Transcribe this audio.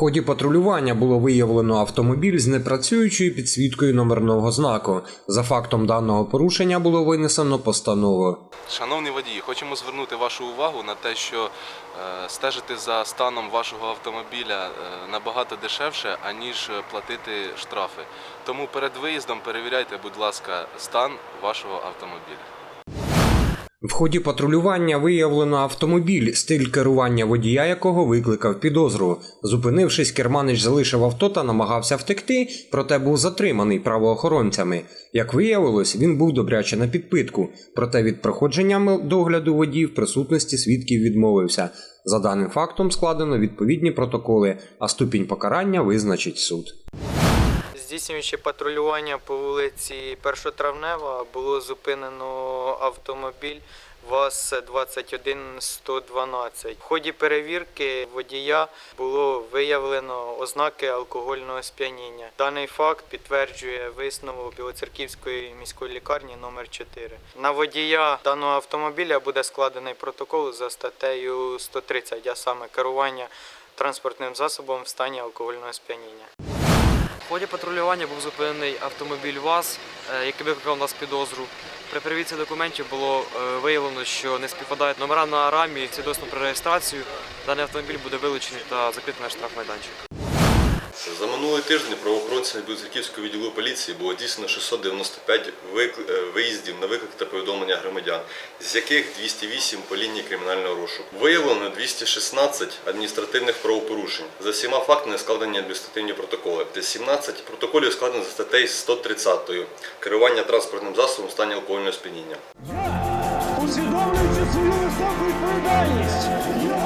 Ході патрулювання було виявлено автомобіль з непрацюючою підсвіткою номерного знаку. За фактом даного порушення було винесено постанову. Шановні водії, хочемо звернути вашу увагу на те, що е, стежити за станом вашого автомобіля е, набагато дешевше, аніж платити штрафи. Тому перед виїздом перевіряйте, будь ласка, стан вашого автомобіля. В ході патрулювання виявлено автомобіль, стиль керування водія якого викликав підозру. Зупинившись, керманич залишив авто та намагався втекти, проте був затриманий правоохоронцями. Як виявилось, він був добряче на підпитку, проте від проходження догляду водій в присутності свідків відмовився. За даним фактом складено відповідні протоколи, а ступінь покарання визначить суд. Здійснюючи патрулювання по вулиці Першотравнева, було зупинено автомобіль ВАЗ-21112. В ході перевірки водія було виявлено ознаки алкогольного сп'яніння. Даний факт підтверджує висновок Білоцерківської міської лікарні номер 4 На водія даного автомобіля буде складений протокол за статтею 130, а саме керування транспортним засобом в стані алкогольного сп'яніння. Ході патрулювання був зупинений автомобіль ВАЗ, е, який викликав нас підозру. При перевірці документів було е, виявлено, що не співпадають номера на рамі свідоцтво про реєстрацію. Даний автомобіль буде вилучений та закритий на штрафмайданчик. За минулий тиждень правоохоронцями Білоцерківського відділу поліції було дійснено 695 е, виїздів на виклик та повідомлення громадян, з яких 208 по лінії кримінального розшуку. Виявлено 216 адміністративних правопорушень. За всіма фактами складені адміністративні протоколи. Та 17 протоколів складено за статтею 130 керування транспортним засобом в стані алкогольного сп'яніння. Усвідомлюючи свою високу відповідальність.